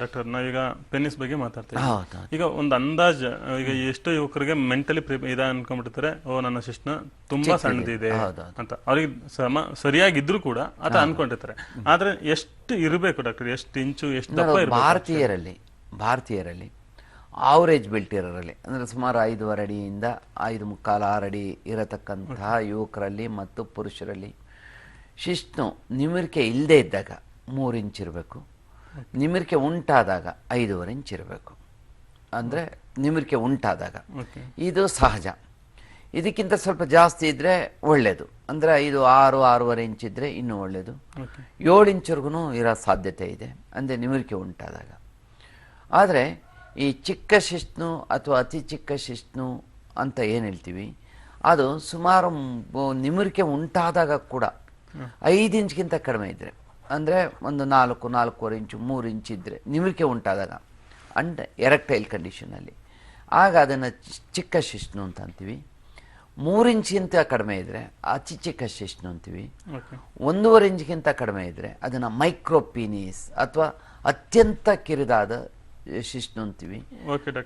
Doctor ನಾವೀಗ penis ಬಗ್ಗೆ ಮಾತಾಡ್ತೀವಿ. ಹೌದು ಈಗ ಒಂದು ಅಂದಾಜ್ ಈಗ ಎಷ್ಟೋ ಯುವಕರಿಗೆ ಮೆಂಟಲಿ ಇದ ಅನ್ಕೊಂಡ್ಬಿಡ್ತಾರೆ ಓ ನನ್ನ ಶಿಷ್ಣ ತುಂಬಾ ಸಣ್ಣದಿದೆ ಅಂತ. ಅವ್ರಿಗೆ ಸಮ ಸರಿಯಾಗಿದ್ರು ಕೂಡ ಆತ ಅನ್ಕೊಂಡಿರ್ತಾರೆ. ಆದ್ರೆ ಎಷ್ಟು ಇರಬೇಕು ಡಾಕ್ಟರ್ ಎಷ್ಟು ಇಂಚು ಎಷ್ಟು ಭಾರತೀಯರಲ್ಲಿ ಭಾರತೀಯರಲ್ಲಿ ಆವರೇಜ್ ಬೆಲ್ಟ್ ಇರೋರಲ್ಲಿ ಅಂದರೆ ಸುಮಾರು ಐದೂವರೆ ಅಡಿಯಿಂದ ಐದು ಮುಕ್ಕಾಲು ಆರು ಅಡಿ ಇರತಕ್ಕಂತಹ ಯುವಕರಲ್ಲಿ ಮತ್ತು ಪುರುಷರಲ್ಲಿ ಶಿಸ್ತು ನಿಮಿರಿಕೆ ಇಲ್ಲದೆ ಇದ್ದಾಗ ಮೂರು ಇಂಚ್ ಇರಬೇಕು. ನಿಮಿರಿಕೆ ಉಂಟಾದಾಗ ಐದೂವರೆ ಇಂಚ್ ಇರಬೇಕು. ಅಂದರೆ ನಿಮಿರಿಕೆ ಉಂಟಾದಾಗ. ಇದು ಸಹಜ. ಇದಕ್ಕಿಂತ ಸ್ವಲ್ಪ ಜಾಸ್ತಿ ಇದ್ದರೆ ಒಳ್ಳೆಯದು ಅಂದರೆ ಐದು ಆರು ಆರೂವರೆ ಇಂಚ್ ಇದ್ದರೆ ಇನ್ನೂ ಒಳ್ಳೆಯದು ಏಳು ಇಂಚ್ವರೆಗೂ ಇರೋ ಸಾಧ್ಯತೆ ಇದೆ. ಅಂದರೆ ನಿಮಿರಿಕೆ ಉಂಟಾದಾಗ. ಆದರೆ ಈ ಚಿಕ್ಕ ಶಿಸ್ತು ಅಥವಾ ಅತಿ ಚಿಕ್ಕ ಶಿಸ್ತು ಅಂತ ಏನು ಹೇಳ್ತೀವಿ? ಅದು ಸುಮಾರು ನಿಮಿರಿಕೆ ಉಂಟಾದಾಗ ಕೂಡ ಐದು ಇಂಚ್ಗಿಂತ ಕಡಿಮೆ ಇದ್ದರೆ ಅಂದರೆ ಒಂದು ನಾಲ್ಕು ನಾಲ್ಕೂವರೆ ಇಂಚು ಮೂರು ಇಂಚು ಇದ್ದರೆ ನಿಮಿರಿಕೆ ಉಂಟಾದಾಗ ಅಂಡ್ ಎರೆಕ್ಟೈಲ್ ಕಂಡೀಷನಲ್ಲಿ ಆಗ ಅದನ್ನು ಚಿಕ್ಕ ಶಿಷ್ಣು ಅಂತ ಅಂತೀವಿ. ಮೂರು ಇಂಚಿಗಿಂತ ಕಡಿಮೆ ಇದ್ದರೆ ಅತಿ ಚಿಕ್ಕ ಶಿಶ್ನು ಅಂತೀವಿ. ಒಂದೂವರೆ ಇಂಚ್ಗಿಂತ ಕಡಿಮೆ ಇದ್ದರೆ ಅದನ್ನು ಮೈಕ್ರೋಪೀನಿಸ್ ಅಥವಾ ಅತ್ಯಂತ ಕಿರಿದಾದ ಶಿಶ್ನು ಅಂತೀವಿ.